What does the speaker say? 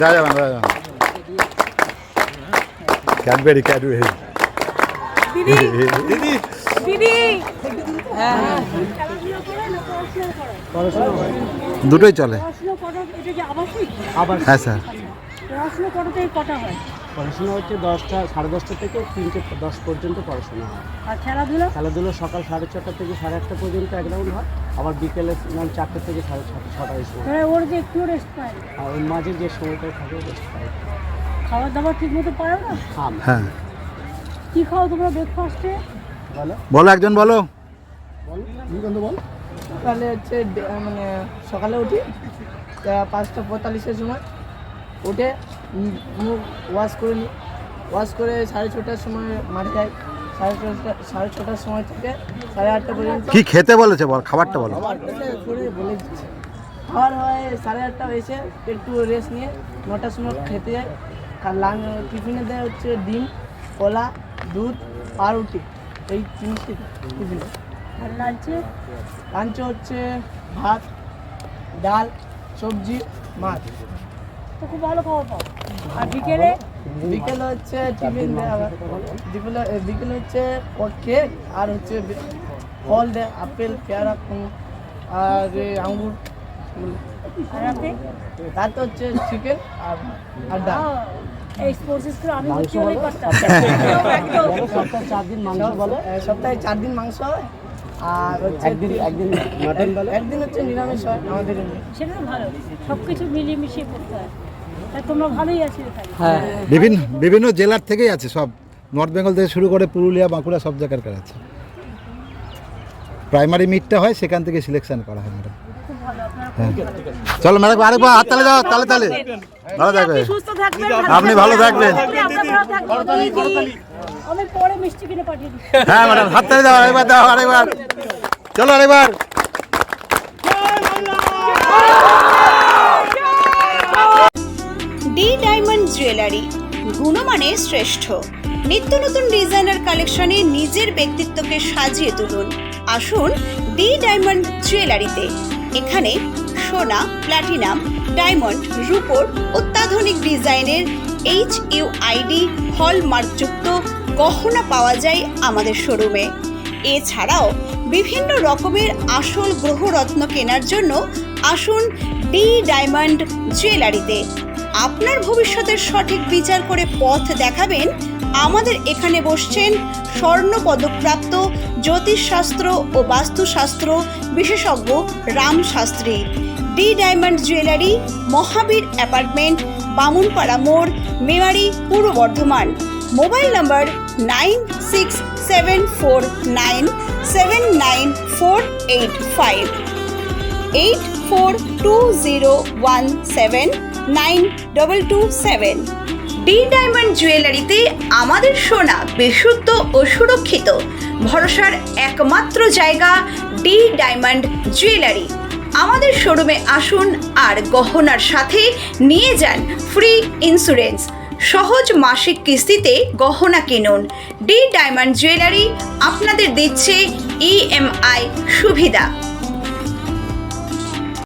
দেওয়া যাবেন যা যাবেন ক্যাডবেরি ক্যাডবেরি দিদি! দিদি! দুটোই চলে। হ্যাঁ স্যার। পড়াশুনো কটা কটা হয়। পড়াশোনা হচ্ছে দশটা সাড়ে দশটা থেকে তিনটে দশ পর্যন্ত পড়াশোনা হয়। আর খেলাধুলা? খেলাধুলো সকাল সাড়ে ছটা থেকে সাড়ে আটটা পর্যন্ত এক রাউন্ড হয় আবার বিকেলে মানে চারটে থেকে সাড়ে ছটা ছটায় সময়। মানে ওর যে একটু রেস্ট পায়। আর ওর মাঝে যে সময়টা থাকে রেস্ট পাই খাবার দাবার ঠিক মতো পায় না? খাম হ্যাঁ। কি খাও তোমরা ব্রেকফাস্টে বলো। বলো একজন বলো। বল। বল? সকালে হচ্ছে মানে সকালে উঠি পাঁচটা পঁয়তাল্লিশের সময় উঠে মুখ ওয়াশ করে নিই ওয়াশ করে সাড়ে ছটার সময় মাঠে যাই। সাড়ে ছটা সাড়ে ছটার সময় থেকে সাড়ে আটটা পর্যন্ত কি খেতে বলেছে বল খাবারটা বলো। করে বলে দিচ্ছে। খাবার হয় সাড়ে আটটা এসে একটু রেস্ট নিয়ে নটার সময় খেতে যাই আর লাঞ্চ টিফিনে দেয় হচ্ছে ডিম কলা দুধ পাউরুটি। এই জিনিসটি টিফিনে। আর লাঞ্চে? লাঞ্চে হচ্ছে ভাত ডাল সবজি মাছ। তো খুব ভালো খাবার পাও। আর বিকেলে? বিকেলে হচ্ছে টিফিন দেয় আবার বিকেলে হচ্ছে কেক আর হচ্ছে ফল দেয় আপেল পেয়ারা আর আঙ্গুর। আর রাতে? রাতে হচ্ছে চিকেন আর আর ডাল। এই স্পোর্টস স্কুলে আমি সপ্তাহে চার দিন মাংস বলো? সপ্তাহে চার দিন মাংস হয়। আর হচ্ছে একদিন একদিন মাটন বলো? একদিন হচ্ছে নিরামিষ হয় আমাদের সেটা ভালো। সব কিছু মিলিয়ে মিশিয়ে করতে হয়। তা তোমরা ভালোই আছো হ্যাঁ। বিভিন্ন বিভিন্ন জেলার থেকেই আছে সব। নর্থ বেঙ্গল থেকে শুরু করে পুরুলিয়া বাঁকুড়া সব জায়গার আছে। প্রাইমারি মিটটা হয় সেখান থেকে সিলেকশন করা হয় ম্যাডাম খুব ভালো আপনারা হ্যাঁ। চলো ম্যাডাম আরেকবার হাত তালে যাও তালে তালে। ভালো থাকবে আপনি থাকবেন আপনি ভালো থাকবেন। আমরা ভালো থাকব আমি পরে মিষ্টি কিনে পাঠিয়ে দিচ্ছি। হ্যাঁ ম্যাডাম হাত তালে দাও আরেকবার দাও আরেকবার। চলো আরেকবার। গুণমানে শ্রেষ্ঠ। নিত্য নতুন ডিজাইনার কালেকশনে নিজের ব্যক্তিত্বকে সাজিয়ে তুলুন। আসুন ডি ডায়মন্ড জুয়েলারিতে এখানে সোনা প্ল্যাটিনাম ডায়মন্ড রূপোর অত্যাধুনিক ডিজাইনের এইচ ইউ আইডি হলমার্কযুক্ত গহনা পাওয়া যায় আমাদের শোরুমে। এছাড়াও বিভিন্ন রকমের আসল গ্রহরত্ন কেনার জন্য আসুন ডি ডায়মন্ড জুয়েলারিতে আপনার ভবিষ্যতের সঠিক বিচার করে পথ দেখাবেন। আমাদের এখানে বসছেন স্বর্ণ পদকপ্রাপ্ত জ্যোতিষশাস্ত্র ও বাস্তুশাস্ত্র বিশেষজ্ঞ Ram Shastri. D diamond jewellery, Mahavir apartment, Bamunpara মোড়, Memari, Purba Bardhaman. Mobile number nine six seven four nine seven nine four eight five. Eight four two zero one seven nine double two seven D diamond জুয়েলারিতে আমাদের সোনা বিশুদ্ধ ও সুরক্ষিত। ভরসার একমাত্র জায়গা D diamond jewellery আমাদের শোরুমে আসুন আর গহনার সাথে নিয়ে যান ফ্রি ইন্স্যুরেন্স সহজ মাসিক কিস্তিতে গহনা কিনুন। ডি ডায়মন্ড জুয়েলারি আপনাদের দিচ্ছে ইএমআই সুবিধা।